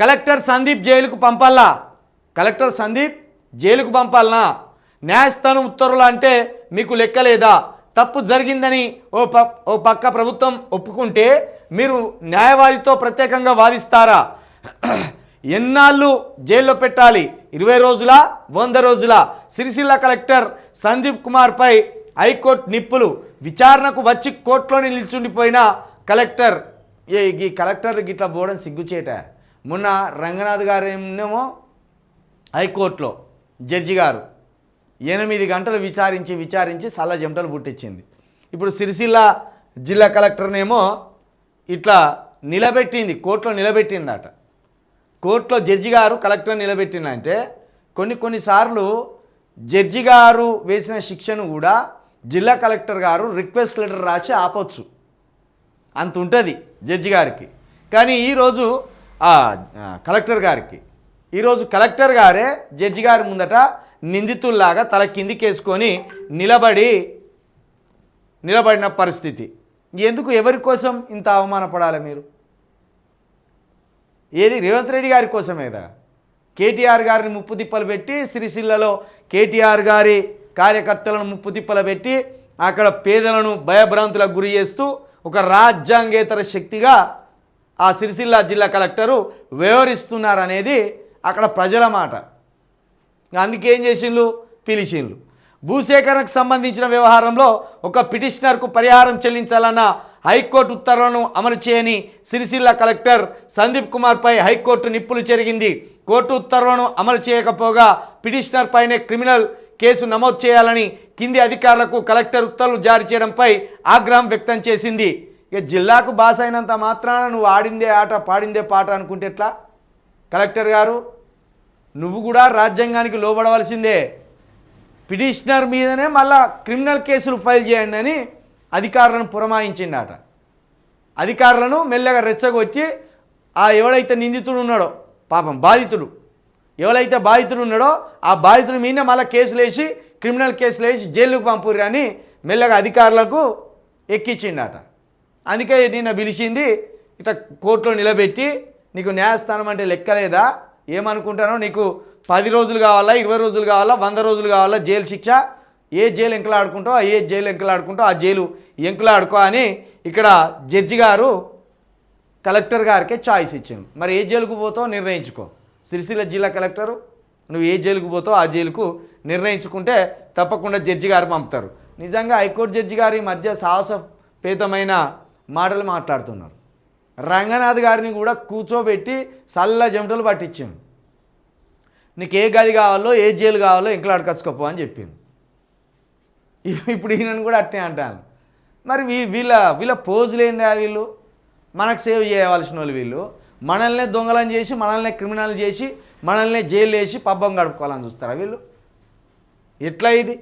Collector Sandeep జైలుకు పంపాలా? Collector Sandeep జైలుకు పంపాలనా? న్యాయస్థానం ఉత్తర్వులు అంటే మీకు లెక్కలేదా తప్పు జరిగిందని ఓ ప ఓ పక్క ప్రభుత్వం ఒప్పుకుంటే మీరు న్యాయవాదితో ప్రత్యేకంగా వాదిస్తారా? ఎన్నాళ్ళు జైల్లో పెట్టాలి? ఇరవై రోజుల? వంద రోజుల? సిరిసిల్ల కలెక్టర్ సందీప్ కుమార్పై హైకోర్టు నిప్పులు. విచారణకు వచ్చి కోర్టులోనే నిల్చుండిపోయిన కలెక్టర్. ఏ ఈ కలెక్టర్ గిట్లా పోవడం సిగ్గుచేట. మొన్న రంగనాథ్ గారు ఏమో హైకోర్టులో జడ్జి గారు ఎనిమిది గంటలు విచారించి విచారించి సల్ల జంటలు పుట్టించింది. ఇప్పుడు సిరిసిల్ల జిల్లా కలెక్టర్నేమో ఇట్లా నిలబెట్టింది కోర్టులో నిలబెట్టిందట. కోర్టులో జడ్జి గారు కలెక్టర్ నిలబెట్టిందంటే కొన్ని కొన్నిసార్లు జడ్జి గారు వేసిన శిక్షను కూడా జిల్లా కలెక్టర్ గారు రిక్వెస్ట్ లెటర్ రాసి ఆపొచ్చు. అంత ఉంటుంది జడ్జి గారికి. కానీ ఈరోజు కలెక్టర్ గారికి. ఈరోజు కలెక్టర్ గారే జడ్జి గారి ముందట నిందితుల్లాగా తల కిందికేసుకొని నిలబడి నిలబడిన పరిస్థితి. ఎందుకు ఎవరి కోసం ఇంత అవమానపడాలి మీరు? ఏది రేవంత్ రెడ్డి గారి కోసమేదా? కేటీఆర్ గారిని ముప్పు తిప్పలు పెట్టి సిరిసిల్లలో కేటీఆర్ గారి కార్యకర్తలను ముప్పు తిప్పలు పెట్టి అక్కడ పేదలను భయభ్రాంతులకు గురి చేస్తూ ఒక రాజ్యాంగేతర శక్తిగా ఆ సిరిసిల్ల జిల్లా కలెక్టరు వ్యవహరిస్తున్నారనేది అక్కడ ప్రజల మాట. అందుకే ఏం చేసిండ్రు పిలిచిండ్రు భూసేకరణకు సంబంధించిన వ్యవహారంలో ఒక పిటిషనర్కు పరిహారం చెల్లించాలన్న హైకోర్టు ఉత్తర్వులను అమలు చేయని సిరిసిల్ల కలెక్టర్ సందీప్ కుమార్పై హైకోర్టు నిప్పులు చెరిగింది. కోర్టు ఉత్తర్వులను అమలు చేయకపోగా పిటిషనర్ పైనే క్రిమినల్ కేసు నమోదు చేయాలని కింది అధికారులకు కలెక్టర్ ఉత్తర్వులు జారీ చేయడంపై ఆగ్రహం వ్యక్తం చేసింది. ఇక జిల్లాకు బాస్ అయినంత మాత్రాన నువ్వు ఆడిందే ఆట పాడిందే పాట అనుకుంటే ఎట్లా? కలెక్టర్ గారు నువ్వు కూడా రాజ్యాంగానికి లోబడవలసిందే. పిటిషనర్ మీదనే మళ్ళా క్రిమినల్ కేసులు ఫైల్ చేయండి అని అధికారులను పురమాయించిండట. అధికారులను మెల్లగా రెచ్చగొచ్చి ఆ ఎవడైతే నిందితుడు ఉన్నాడో పాపం బాధితుడు ఎవరైతే బాధితుడు ఉన్నాడో ఆ బాధితుడి మీదనే మళ్ళీ కేసులు వేసి క్రిమినల్ కేసులు వేసి జైలుకు పంపుర్రి అని మెల్లగా అధికారులకు ఎక్కించిండట. అందుకే నిన్న పిలిచింది ఇట్లా కోర్టులో నిలబెట్టి నీకు న్యాయస్థానం అంటే లెక్కలేదా? ఏమనుకుంటానో నీకు పది రోజులు కావాలా ఇరవై రోజులు కావాలా వంద రోజులు కావాలా జైలు శిక్ష? ఏ జైలు ఎంకలు ఆడుకుంటావు? ఏ జైలు ఎంకలు ఆడుకుంటావు? ఆ జైలు ఎంకలాడుకో అని ఇక్కడ జడ్జి గారు కలెక్టర్ గారికే చాయిస్ ఇచ్చింది మరి ఏ జైలుకు పోతావు? నిర్ణయించుకో. సిరిసిల్ల జిల్లా కలెక్టరు నువ్వు ఏ జైలుకు పోతావు? ఆ జైలుకు నిర్ణయించుకుంటే తప్పకుండా జడ్జి గారు పంపుతారు. నిజంగా హైకోర్టు జడ్జి గారు ఈ మధ్య సాహసపేతమైన మాటలు మాట్లాడుతున్నారు. రంగనాథ్ గారిని కూడా కూర్చోబెట్టి సల్ల చెమటలు పట్టించింది నీకు ఏ గది కావాలో ఏ జైలు కావాలో ఇంట్లో అడకచ్చుకోపో అని చెప్పింది ఇప్పుడు ఈయనను కూడా అట్నే అంటాను. మరి వీ వీళ్ళ వీళ్ళ పోజులేందా వీళ్ళు? మనకు సేవ్ చేయవలసిన వాళ్ళు. వీళ్ళు మనల్నే దొంగలని చేసి మనల్నే క్రిమినల్ చేసి మనల్నే జైలు వేసి పబ్బం గడుపుకోవాలని చూస్తారా వీళ్ళు? ఎట్లా ఇది?